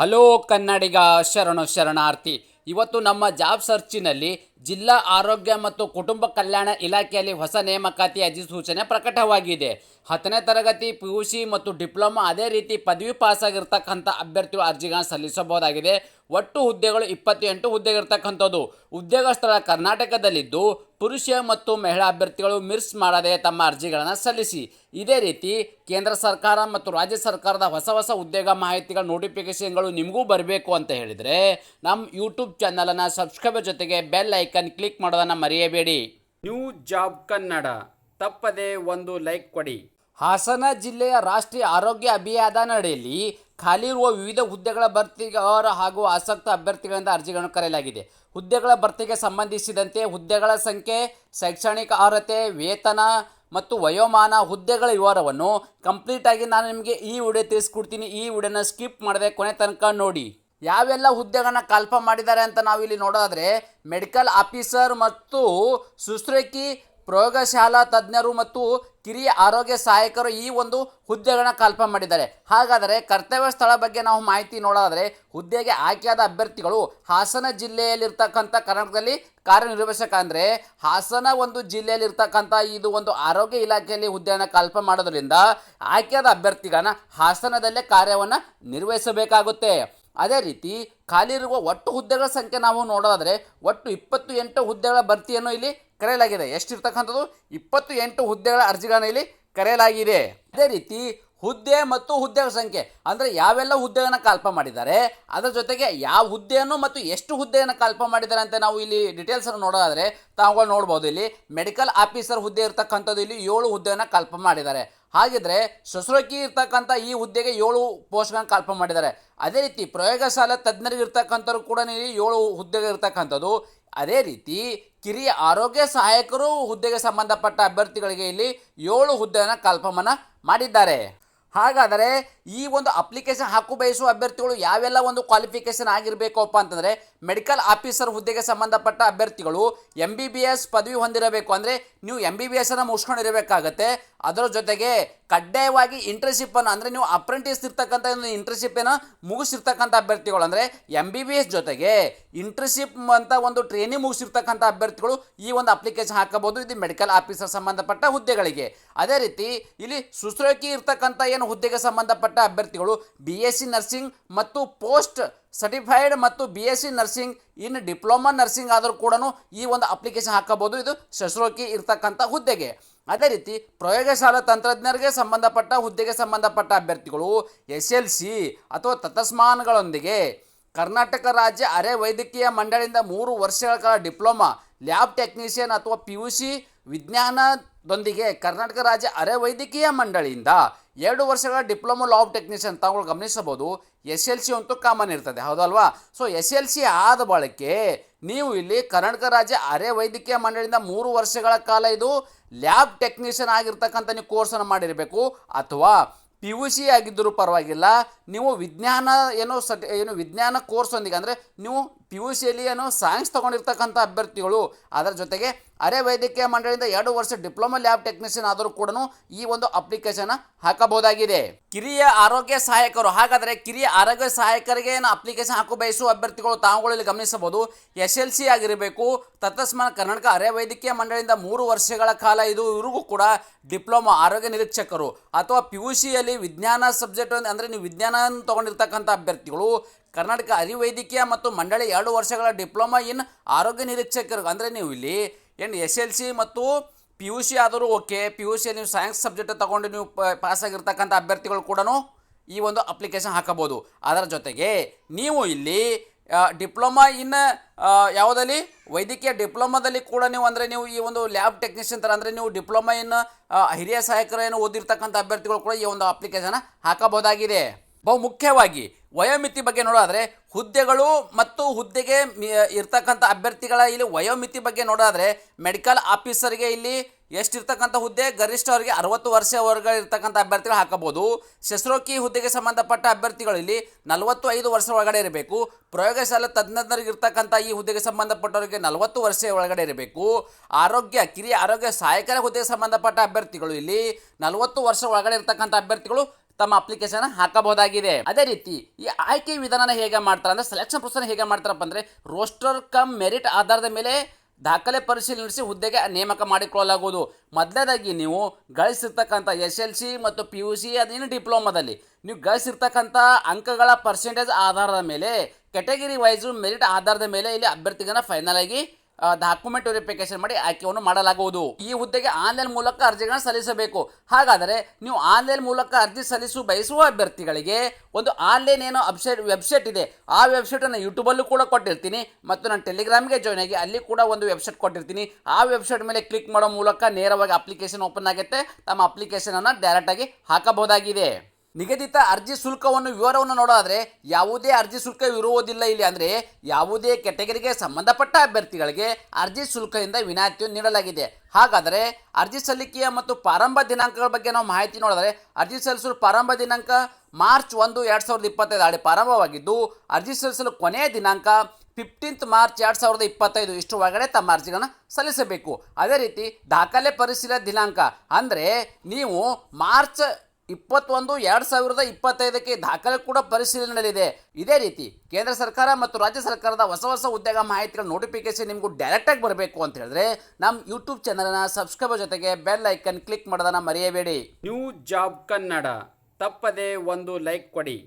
Hello ಕನ್ನಡಿಗ ಶರಣು ಶರಣಾರ್ಥಿ. ಇವತ್ತು ನಮ್ಮ ಜಾಬ್ ಸರ್ಚಿನಲ್ಲಿ ಜಿಲ್ಲಾ ಆರೋಗ್ಯ ಮತ್ತು ಕುಟುಂಬ ಕಲ್ಯಾಣ ಇಲಾಖೆಯಲ್ಲಿ ಹೊಸ ನೇಮಕಾತಿ ಅಧಿಸೂಚನೆ ಪ್ರಕಟವಾಗಿದೆ. ಹತ್ತನೇ ತರಗತಿ ಪಿ ಯು ಸಿ ಮತ್ತು ಡಿಪ್ಲೊಮಾ ಅದೇ ರೀತಿ ಪದವಿ ಪಾಸಾಗಿರ್ತಕ್ಕಂಥ ಅಭ್ಯರ್ಥಿಗಳು ಅರ್ಜಿಗಳನ್ನು ಸಲ್ಲಿಸಬಹುದಾಗಿದೆ. ಒಟ್ಟು ಹುದ್ದೆಗಳು ಇಪ್ಪತ್ತೆಂಟು ಹುದ್ದೆಗಿರ್ತಕ್ಕಂಥದ್ದು ಉದ್ಯೋಗ ಸ್ಥಳ ಕರ್ನಾಟಕದಲ್ಲಿದ್ದು ಪುರುಷ ಮತ್ತು ಮಹಿಳಾ ಅಭ್ಯರ್ಥಿಗಳು ಮಿಸ್ ಮಾಡದೆ ತಮ್ಮ ಅರ್ಜಿಗಳನ್ನು ಸಲ್ಲಿಸಿ. ಇದೇ ರೀತಿ ಕೇಂದ್ರ ಸರ್ಕಾರ ಮತ್ತು ರಾಜ್ಯ ಸರ್ಕಾರದ ಹೊಸ ಹೊಸ ಉದ್ಯೋಗ ಮಾಹಿತಿಗಳ ನೋಟಿಫಿಕೇಶನ್ಗಳು ನಿಮಗೂ ಬರಬೇಕು ಅಂತ ಹೇಳಿದರೆ, ನಮ್ಮ ಯೂಟ್ಯೂಬ್ ಚಾನಲನ್ನು ಸಬ್ಸ್ಕ್ರೈಬರ್ ಜೊತೆಗೆ ಬೆಲ್ ಐಕನ್ ಕ್ಲಿಕ್ ಮಾಡೋದನ್ನು ಮರೆಯಬೇಡಿ. ನ್ಯೂ ಜಾಬ್ ಕನ್ನಡ ತಪ್ಪದೆ ಒಂದು ಲೈಕ್ ಕೊಡಿ. ಹಾಸನ ಜಿಲ್ಲೆಯ ರಾಷ್ಟ್ರೀಯ ಆರೋಗ್ಯ ಅಭಿಯಾನ ಅಡಿಯಲ್ಲಿ ಖಾಲಿ ಇರುವ ವಿವಿಧ ಹುದ್ದೆಗಳ ಭರ್ತಿಗಾರ ಹಾಗೂ ಆಸಕ್ತ ಅಭ್ಯರ್ಥಿಗಳಿಂದ ಅರ್ಜಿಗಳನ್ನು ಕರೆಯಲಾಗಿದೆ. ಹುದ್ದೆಗಳ ಭರ್ತಿಗೆ ಸಂಬಂಧಿಸಿದಂತೆ ಹುದ್ದೆಗಳ ಸಂಖ್ಯೆ ಶೈಕ್ಷಣಿಕ ಅರ್ಹತೆ ವೇತನ ಮತ್ತು ವಯೋಮಾನ ಹುದ್ದೆಗಳ ವಿವರವನ್ನು ಕಂಪ್ಲೀಟಾಗಿ ನಾನು ನಿಮಗೆ ಈ ವಿಡಿಯೋ ತಿಳಿಸ್ಕೊಡ್ತೀನಿ. ಈ ವಿಡಿಯೋನ ಸ್ಕಿಪ್ ಮಾಡದೆ ಕೊನೆ ತನಕ ನೋಡಿ. ಯಾವೆಲ್ಲ ಹುದ್ದೆಗಳನ್ನ ಕಲ್ಪ ಮಾಡಿದ್ದಾರೆ ಅಂತ ನಾವು ಇಲ್ಲಿ ನೋಡೋದಾದ್ರೆ ಮೆಡಿಕಲ್ ಆಫೀಸರ್ ಮತ್ತು ಶುಶ್ರೂಕಿ ಪ್ರಯೋಗಶಾಲಾ ತಜ್ಞರು ಮತ್ತು ಕಿರಿಯ ಆರೋಗ್ಯ ಸಹಾಯಕರು ಈ ಒಂದು ಹುದ್ದೆಗಳನ್ನ ಕಲ್ಪ ಮಾಡಿದ್ದಾರೆ. ಹಾಗಾದರೆ ಕರ್ತವ್ಯ ಸ್ಥಳ ಬಗ್ಗೆ ನಾವು ಮಾಹಿತಿ ನೋಡೋದಾದರೆ ಹುದ್ದೆಗೆ ಆಯ್ಕೆಯಾದ ಅಭ್ಯರ್ಥಿಗಳು ಹಾಸನ ಜಿಲ್ಲೆಯಲ್ಲಿರ್ತಕ್ಕಂಥ ಕರ್ನಾಟಕದಲ್ಲಿ ಕಾರ್ಯನಿರ್ವಹಿಸಕ ಅಂದರೆ ಹಾಸನ ಒಂದು ಜಿಲ್ಲೆಯಲ್ಲಿರ್ತಕ್ಕಂಥ ಇದು ಒಂದು ಆರೋಗ್ಯ ಇಲಾಖೆಯಲ್ಲಿ ಹುದ್ದೆಯನ್ನು ಕಲ್ಪ ಮಾಡೋದರಿಂದ ಆಯ್ಕೆಯಾದ ಅಭ್ಯರ್ಥಿಗಳನ್ನ ಹಾಸನದಲ್ಲೇ ಕಾರ್ಯವನ್ನು ನಿರ್ವಹಿಸಬೇಕಾಗುತ್ತೆ. ಅದೇ ರೀತಿ ಖಾಲಿ ಇರುವ ಒಟ್ಟು ಹುದ್ದೆಗಳ ಸಂಖ್ಯೆ ನಾವು ನೋಡೋದಾದರೆ ಒಟ್ಟು ಇಪ್ಪತ್ತು ಎಂಟು ಹುದ್ದೆಗಳ ಭರ್ತಿಯನ್ನು ಇಲ್ಲಿ ಕರೆಯಲಾಗಿದೆ. ಎಷ್ಟಿರ್ತಕ್ಕಂಥದ್ದು? ಇಪ್ಪತ್ತು ಎಂಟು ಹುದ್ದೆಗಳ ಅರ್ಜಿಗಳನ್ನು ಇಲ್ಲಿ ಕರೆಯಲಾಗಿದೆ. ಅದೇ ರೀತಿ ಹುದ್ದೆ ಮತ್ತು ಹುದ್ದೆಗಳ ಸಂಖ್ಯೆ, ಅಂದರೆ ಯಾವೆಲ್ಲ ಹುದ್ದೆಗಳನ್ನು ಕಲ್ಪ ಮಾಡಿದ್ದಾರೆ, ಅದರ ಜೊತೆಗೆ ಯಾವ ಹುದ್ದೆಯನ್ನು ಮತ್ತು ಎಷ್ಟು ಹುದ್ದೆಯನ್ನು ಕಲ್ಪ ಮಾಡಿದ್ದಾರೆ ಅಂತ ನಾವು ಇಲ್ಲಿ ಡೀಟೇಲ್ಸನ್ನು ನೋಡೋದಾದರೆ ತಾವುಗಳು ನೋಡ್ಬೋದು. ಇಲ್ಲಿ ಮೆಡಿಕಲ್ ಆಫೀಸರ್ ಹುದ್ದೆ ಇರ್ತಕ್ಕಂಥದ್ದು ಇಲ್ಲಿ ಏಳು ಹುದ್ದೆಯನ್ನು ಕಲ್ಪ ಮಾಡಿದ್ದಾರೆ. ಹಾಗಿದ್ರೆ ಶುಶ್ರೂಷಕಿ ಇರ್ತಕ್ಕಂಥ ಈ ಹುದ್ದೆಗೆ ಏಳು ಪೋಸ್ಟ್ಗಳನ್ನು ಕಲ್ಪ ಮಾಡಿದ್ದಾರೆ. ಅದೇ ರೀತಿ ಪ್ರಯೋಗಶಾಲೆ ತಜ್ಞರಿಗೆ ಇರ್ತಕ್ಕಂಥವ್ರು ಕೂಡ ಏಳು ಹುದ್ದೆಗೆ ಇರ್ತಕ್ಕಂಥದ್ದು. ಅದೇ ರೀತಿ ಕಿರಿಯ ಆರೋಗ್ಯ ಸಹಾಯಕರು ಹುದ್ದೆಗೆ ಸಂಬಂಧಪಟ್ಟ ಅಭ್ಯರ್ಥಿಗಳಿಗೆ ಇಲ್ಲಿ ಏಳು ಹುದ್ದೆಯನ್ನು ಕಲ್ಪಮನ ಮಾಡಿದ್ದಾರೆ. ಹಾಗಾದರೆ ಈ ಒಂದು ಅಪ್ಲಿಕೇಶನ್ ಹಾಕು ಬಯಸುವ ಅಭ್ಯರ್ಥಿಗಳು ಯಾವೆಲ್ಲ ಒಂದು ಕ್ವಾಲಿಫಿಕೇಶನ್ ಆಗಿರಬೇಕಪ್ಪ ಅಂತಂದರೆ ಮೆಡಿಕಲ್ ಆಫೀಸರ್ ಹುದ್ದೆಗೆ ಸಂಬಂಧಪಟ್ಟ ಅಭ್ಯರ್ಥಿಗಳು ಎಂ ಬಿ ಬಿ ಎಸ್ ಪದವಿ ಹೊಂದಿರಬೇಕು ಅಂದರೆ ನೀವು ಎಂ ಬಿ ಬಿ ಎಸ್ ಅನ್ನು ಮುಗಿಸ್ಕೊಂಡಿರಬೇಕಾಗತ್ತೆ. ಅದರ ಜೊತೆಗೆ ಕಡ್ಡಾಯವಾಗಿ ಇಂಟರ್ನ್ಶಿಪ್ಪನ್ನು ಅಂದರೆ ನೀವು ಅಪ್ರೆಂಟಿಸ್ ಇರ್ತಕ್ಕಂಥ ಒಂದು ಇಂಟರ್ನ್ಶಿಪ್ಪನ್ನು ಮುಗಿಸಿರ್ತಕ್ಕಂಥ ಅಭ್ಯರ್ಥಿಗಳು ಅಂದರೆ ಎಂ ಬಿ ಬಿ ಎಸ್ ಜೊತೆಗೆ ಇಂಟರ್ನ್ಶಿಪ್ ಅಂತ ಒಂದು ಟ್ರೈನಿಂಗ್ ಮುಗಿಸಿರ್ತಕ್ಕಂಥ ಅಭ್ಯರ್ಥಿಗಳು ಈ ಒಂದು ಅಪ್ಲಿಕೇಶನ್ ಹಾಕಬಹುದು. ಇದು ಮೆಡಿಕಲ್ ಆಫೀಸರ್ ಸಂಬಂಧಪಟ್ಟ ಹುದ್ದೆಗಳಿಗೆ. ಅದೇ ರೀತಿ ಇಲ್ಲಿ ಸುಸ್ರೋಕಿ ಇರ್ತಕ್ಕಂಥ ಏನು ಹುದ್ದೆಗೆ ಸಂಬಂಧಪಟ್ಟ ಅಭ್ಯರ್ಥಿಗಳು ಬಿ ಎಸ್ ಸಿ ನರ್ಸಿಂಗ್ ಮತ್ತು ಪೋಸ್ಟ್ ಸರ್ಟಿಫೈಡ್ ಮತ್ತು B S C nursing in diploma nursing ಆದರೂ ಕೂಡ ಈ ಒಂದು ಅಪ್ಲಿಕೇಶನ್ ಹಾಕಬಹುದು. ಇದು ಶಸ್ತ್ರೋಕಿ ಇರ್ತಕ್ಕಂಥ ಹುದ್ದೆಗೆ. ಅದೇ ರೀತಿ ಪ್ರಯೋಗಶಾಲಾ ತಂತ್ರಜ್ಞರಿಗೆ ಸಂಬಂಧಪಟ್ಟ ಹುದ್ದೆಗೆ ಸಂಬಂಧಪಟ್ಟ ಅಭ್ಯರ್ಥಿಗಳು, ಎಸ್ ಎಲ್ ಸಿ ಅಥವಾ ತತಸ್ಮಾನಗಳೊಂದಿಗೆ ಕರ್ನಾಟಕ ರಾಜ್ಯ ಅರೆ ವೈದ್ಯಕೀಯ ಮಂಡಳಿಯಿಂದ ಮೂರು ವರ್ಷಗಳ ಕಾಲ ಡಿಪ್ಲೊಮಾ, ಲ್ಯಾಬ್ ಟೆಕ್ನಿಷಿಯನ್ ಅಥವಾ ಪಿ ಯು ಸಿ ವಿಜ್ಞಾನದೊಂದಿಗೆ ಕರ್ನಾಟಕ ರಾಜ್ಯ ಅರೆ ವೈದ್ಯಕೀಯ ಮಂಡಳಿಯಿಂದ ಎರಡು ವರ್ಷಗಳ ಡಿಪ್ಲೊಮಾ ಲ್ಯಾಬ್ ಟೆಕ್ನಿಷಿಯನ್ ತಾವುಗಳು ಗಮನಿಸಬಹುದು. ಎಸ್ ಎಲ್ ಸಿ ಅಂತೂ ಕಾಮನ್ ಇರ್ತದೆ. ಹೌದಲ್ವಾ ಸೊ ಎಸ್ ಎಲ್ ಸಿ ಆದ ಬಳಕೆ ನೀವು ಇಲ್ಲಿ ಕರ್ನಾಟಕ ರಾಜ್ಯ ಅರೆ ವೈದ್ಯಕೀಯ ಮಂಡಳಿಯಿಂದ ಮೂರು ವರ್ಷಗಳ ಕಾಲ ಇದು ಲ್ಯಾಬ್ ಟೆಕ್ನಿಷಿಯನ್ ಆಗಿರ್ತಕ್ಕಂಥ ನೀವು ಕೋರ್ಸನ್ನು ಮಾಡಿರಬೇಕು. ಅಥವಾ ಪಿ ಯು ಸಿ ಆಗಿದ್ದರೂ ಪರವಾಗಿಲ್ಲ. ನೀವು ವಿಜ್ಞಾನ ಏನೋ ಸಟ್, ಏನು ವಿಜ್ಞಾನ ಕೋರ್ಸೊಂದಿಗೆ ಅಂದರೆ ನೀವು ಪಿ ಯು ಸಿಯಲ್ಲಿ ಏನೋ ಸೈನ್ಸ್ ತೊಗೊಂಡಿರ್ತಕ್ಕಂಥ ಅಭ್ಯರ್ಥಿಗಳು. ಅದರ ಜೊತೆಗೆ ಅರೆ ವೈದ್ಯಕೀಯ ಮಂಡಳಿಯಿಂದ ಎರಡು ವರ್ಷ ಡಿಪ್ಲೊಮಾ ಲ್ಯಾಬ್ ಟೆಕ್ನಿಷಿಯನ್ ಆದರೂ ಕೂಡ ಈ ಒಂದು ಅಪ್ಲಿಕೇಶನ್ ಹಾಕಬಹುದಾಗಿದೆ. ಕಿರಿಯ ಆರೋಗ್ಯ ಸಹಾಯಕರು, ಹಾಗಾದರೆ ಕಿರಿಯ ಆರೋಗ್ಯ ಸಹಾಯಕರಿಗೆ ಏನು ಅಪ್ಲಿಕೇಶನ್ ಹಾಕು ಬಯಸುವ ಅಭ್ಯರ್ಥಿಗಳು ತಾವುಗಳಲ್ಲಿ ಗಮನಿಸಬಹುದು. ಎಸ್ ಎಲ್ ಸಿ ಆಗಿರಬೇಕು, ತತ್ಸ್ಮಾನ ಕರ್ನಾಟಕ ಅರೆ ವೈದ್ಯಕೀಯ ಮಂಡಳಿಯಿಂದ ಮೂರು ವರ್ಷಗಳ ಕಾಲ ಇದು ಇವರಿಗೂ ಕೂಡ ಡಿಪ್ಲೊಮಾ ಆರೋಗ್ಯ ನಿರೀಕ್ಷಕರು. ಅಥವಾ ಪಿ ಯು ಸಿಯಲ್ಲಿ ವಿಜ್ಞಾನ ಸಬ್ಜೆಕ್ಟ್ ಅಂದರೆ ನೀವು ವಿಜ್ಞಾನ ತೊಗೊಂಡಿರ್ತಕ್ಕಂಥ ಅಭ್ಯರ್ಥಿಗಳು ಕರ್ನಾಟಕ ಅರಿವೈದ್ಯಕೀಯ ಮತ್ತು ಮಂಡಳಿ ಎರಡು ವರ್ಷಗಳ ಡಿಪ್ಲೊಮಾ ಇನ್ ಆರೋಗ್ಯ ನಿರೀಕ್ಷಕರು. ಅಂದರೆ ನೀವು ಇಲ್ಲಿ ಏನು ಎಸ್ ಎಲ್ ಸಿ ಮತ್ತು ಪಿ ಯು ಸಿ ಆದರೂ ಓಕೆ. ಪಿ ಯು ಸಿ ನೀವು ಸೈನ್ಸ್ ಸಬ್ಜೆಕ್ಟ್ ತಗೊಂಡು ನೀವು ಪಾಸ್ ಆಗಿರ್ತಕ್ಕಂಥ ಅಭ್ಯರ್ಥಿಗಳು ಕೂಡ ಈ ಒಂದು ಅಪ್ಲಿಕೇಶನ್ ಹಾಕಬಹುದು. ಅದರ ಜೊತೆಗೆ ನೀವು ಇಲ್ಲಿ ಡಿಪ್ಲೊಮಾ ಇನ್ ಯಾವುದಲ್ಲಿ? ವೈದ್ಯಕೀಯ ಡಿಪ್ಲೊಮಾದಲ್ಲಿ ಕೂಡ ನೀವು ಅಂದರೆ ನೀವು ಈ ಒಂದು ಲ್ಯಾಬ್ ಟೆಕ್ನಿಷಿಯನ್ ಥರ ಅಂದರೆ ನೀವು ಡಿಪ್ಲೊಮಾ ಇನ್ ಹಿರಿಯ ಸಹಾಯಕರು ಏನು ಓದಿರ್ತಕ್ಕಂಥ ಅಭ್ಯರ್ಥಿಗಳು ಕೂಡ ಈ ಒಂದು ಅಪ್ಲಿಕೇಶನ್ ಹಾಕಬಹುದಾಗಿದೆ. ಬಹು ಮುಖ್ಯವಾಗಿ ವಯೋಮಿತಿ ಬಗ್ಗೆ ನೋಡೋದಾದರೆ, ಹುದ್ದೆಗಳು ಮತ್ತು ಹುದ್ದೆಗೆ ಇರ್ತಕ್ಕಂಥ ಅಭ್ಯರ್ಥಿಗಳ ಇಲ್ಲಿ ವಯೋಮಿತಿ ಬಗ್ಗೆ ನೋಡೋದಾದರೆ, ಮೆಡಿಕಲ್ ಆಫೀಸರ್ಗೆ ಇಲ್ಲಿ ಎಷ್ಟಿರ್ತಕ್ಕಂಥ ಹುದ್ದೆ ಗರಿಷ್ಠ ಅವರಿಗೆ ಅರವತ್ತು ವರ್ಷವರೆಗೆ ಇರ್ತಕ್ಕಂಥ ಅಭ್ಯರ್ಥಿಗಳು ಹಾಕಬಹುದು. ಶಸ್ತ್ರೋಕಿ ಹುದ್ದೆಗೆ ಸಂಬಂಧಪಟ್ಟ ಅಭ್ಯರ್ಥಿಗಳು ಇಲ್ಲಿ ನಲವತ್ತು ಐದು ವರ್ಷ ಒಳಗಡೆ ಇರಬೇಕು. ಪ್ರಯೋಗಶಾಲೆ ತಜ್ಞರಿಗೆ ಇರ್ತಕ್ಕಂಥ ಈ ಹುದ್ದೆಗೆ ಸಂಬಂಧಪಟ್ಟವರಿಗೆ ನಲವತ್ತು ವರ್ಷ ಒಳಗಡೆ ಇರಬೇಕು. ಆರೋಗ್ಯ, ಕಿರಿಯ ಆರೋಗ್ಯ ಸಹಾಯಕರ ಹುದ್ದೆಗೆ ಸಂಬಂಧಪಟ್ಟ ಅಭ್ಯರ್ಥಿಗಳು ಇಲ್ಲಿ ನಲವತ್ತು ವರ್ಷ ಒಳಗಡೆ ಇರ್ತಕ್ಕಂಥ ಅಭ್ಯರ್ಥಿಗಳು ತಮ್ಮ ಅಪ್ಲಿಕೇಶನ್ ಹಾಕಬಹುದಾಗಿದೆ. ಅದೇ ರೀತಿ ಈ ಆಯ್ಕೆ ವಿಧಾನನ ಹೇಗೆ ಮಾಡ್ತಾರೆ ಅಂದ್ರೆ ಸೆಲೆಕ್ಷನ್ ಪ್ರೊಸೆಸ್ ಹೇಗೆ ಮಾಡ್ತಾರಪ್ಪ ಅಂದ್ರೆ ರೋಸ್ಟರ್ ಕಮ್ ಮೆರಿಟ್ ಆಧಾರದ ಮೇಲೆ ದಾಖಲೆ ಪರಿಶೀಲನೆ ನಡೆಸಿ ಹುದ್ದೆಗೆ ನೇಮಕ ಮಾಡಿಕೊಳ್ಳಲಾಗುವುದು. ಮೊದಲನೇದಾಗಿ ನೀವು ಗಳಿಸಿರ್ತಕ್ಕಂಥ ಎಸ್ ಎಲ್ ಸಿ ಮತ್ತು ಪಿ ಯು ಸಿ ಅದೇನು ಡಿಪ್ಲೊಮಾದಲ್ಲಿ ನೀವು ಗಳಿಸಿರ್ತಕ್ಕಂಥ ಅಂಕಗಳ ಪರ್ಸೆಂಟೇಜ್ ಆಧಾರದ ಮೇಲೆ ಕೆಟಗರಿ ವೈಸು ಮೆರಿಟ್ ಆಧಾರದ ಮೇಲೆ ಇಲ್ಲಿ ಅಭ್ಯರ್ಥಿಗಳನ್ನ ಫೈನಲ್ ಆಗಿ ಡಾಕ್ಯುಮೆಂಟ್ ವೆರಿಫಿಕೇಶನ್ ಮಾಡಿ ಆಯ್ಕೆಯನ್ನು ಮಾಡಲಾಗುವುದು. ಈ ಹುದ್ದೆಗೆ ಆನ್ಲೈನ್ ಮೂಲಕ ಅರ್ಜಿಗಳನ್ನು ಸಲ್ಲಿಸಬೇಕು. ಹಾಗಾದರೆ ನೀವು ಆನ್ಲೈನ್ ಮೂಲಕ ಅರ್ಜಿ ಸಲ್ಲಿಸು ಬಯಸುವ ಅಭ್ಯರ್ಥಿಗಳಿಗೆ ಒಂದು ಆನ್ಲೈನ್ ಏನೋ ವೆಬ್ಸೈಟ್ ವೆಬ್ಸೈಟ್ ಇದೆ. ಆ ವೆಬ್ಸೈಟನ್ನು ಯೂಟ್ಯೂಬಲ್ಲೂ ಕೂಡ ಕೊಟ್ಟಿರ್ತೀನಿ. ಮತ್ತು ನಾನು ಟೆಲಿಗ್ರಾಮ್ಗೆ ಜಾಯ್ನ್ ಆಗಿ ಅಲ್ಲಿ ಕೂಡ ಒಂದು ವೆಬ್ಸೈಟ್ ಕೊಟ್ಟಿರ್ತೀನಿ. ಆ ವೆಬ್ಸೈಟ್ ಮೇಲೆ ಕ್ಲಿಕ್ ಮಾಡೋ ಮೂಲಕ ನೇರವಾಗಿ ಅಪ್ಲಿಕೇಶನ್ ಓಪನ್ ಆಗುತ್ತೆ. ತಮ್ಮ ಅಪ್ಲಿಕೇಶನನ್ನು ಡೈರೆಕ್ಟಾಗಿ ಹಾಕಬಹುದಾಗಿದೆ. ನಿಗದಿತ ಅರ್ಜಿ ಶುಲ್ಕವನ್ನು ವಿವರವನ್ನು ನೋಡೋದಾದರೆ ಯಾವುದೇ ಅರ್ಜಿ ಶುಲ್ಕ ಇರುವುದಿಲ್ಲ ಇಲ್ಲಿ. ಅಂದರೆ ಯಾವುದೇ ಕೆಟಗರಿಗೆ ಸಂಬಂಧಪಟ್ಟ ಅಭ್ಯರ್ಥಿಗಳಿಗೆ ಅರ್ಜಿ ಶುಲ್ಕದಿಂದ ವಿನಾಯಿತಿಯನ್ನು ನೀಡಲಾಗಿದೆ. ಹಾಗಾದರೆ ಅರ್ಜಿ ಸಲ್ಲಿಕೆಯ ಮತ್ತು ಪ್ರಾರಂಭ ದಿನಾಂಕಗಳ ಬಗ್ಗೆ ನಾವು ಮಾಹಿತಿ ನೋಡಿದರೆ ಅರ್ಜಿ ಸಲ್ಲಿಸಲು ಪ್ರಾರಂಭ ದಿನಾಂಕ ಮಾರ್ಚ್ ಒಂದು ಎರಡು ಸಾವಿರದ ಇಪ್ಪತ್ತೈದು ಹಳೆ ಪ್ರಾರಂಭವಾಗಿದ್ದು, ಅರ್ಜಿ ಸಲ್ಲಿಸಲು ಕೊನೆಯ ದಿನಾಂಕ ಫಿಫ್ಟೀನ್ತ್ ಮಾರ್ಚ್ ಎರಡು ಸಾವಿರದ ಇಪ್ಪತ್ತೈದು. ಇಷ್ಟು ಒಳಗಡೆ ತಮ್ಮ ಅರ್ಜಿಗಳನ್ನು ಸಲ್ಲಿಸಬೇಕು. ಅದೇ ರೀತಿ ದಾಖಲೆ ಪರಿಶೀಲನೆ ದಿನಾಂಕ. ಅಂದರೆ ನೀವು ಮಾರ್ಚ್ ಇಪ್ಪತ್ತೊಂದು, ಎರಡು ಸಾವಿರದ ಇಪ್ಪತ್ತೈದಕ್ಕೆ ದಾಖಲೆ ಕೂಡ ಪರಿಶೀಲನೆ ನಡೆದಿದೆ ಇದೇ ರೀತಿ ಕೇಂದ್ರ ಸರ್ಕಾರ ಮತ್ತು ರಾಜ್ಯ ಸರ್ಕಾರದ ಹೊಸ ಹೊಸ ಉದ್ಯೋಗ ಮಾಹಿತಿಗಳ ನೋಟಿಫಿಕೇಶನ್ ನಿಮಗೂ ಡೈರೆಕ್ಟಾಗಿ ಬರಬೇಕು ಅಂತ ಹೇಳಿದ್ರೆ ನಮ್ಮ ಯೂಟ್ಯೂಬ್ ಚಾನಲ್ನ ಸಬ್ಸ್ಕ್ರೈಬರ್ ಜೊತೆಗೆ ಬೆಲ್ ಐಕನ್ ಕ್ಲಿಕ್ ಮಾಡೋದನ್ನು ಮರೆಯಬೇಡಿ. ನ್ಯೂ ಜಾಬ್ ಕನ್ನಡ ತಪ್ಪದೆ ಒಂದು ಲೈಕ್ ಕೊಡಿ.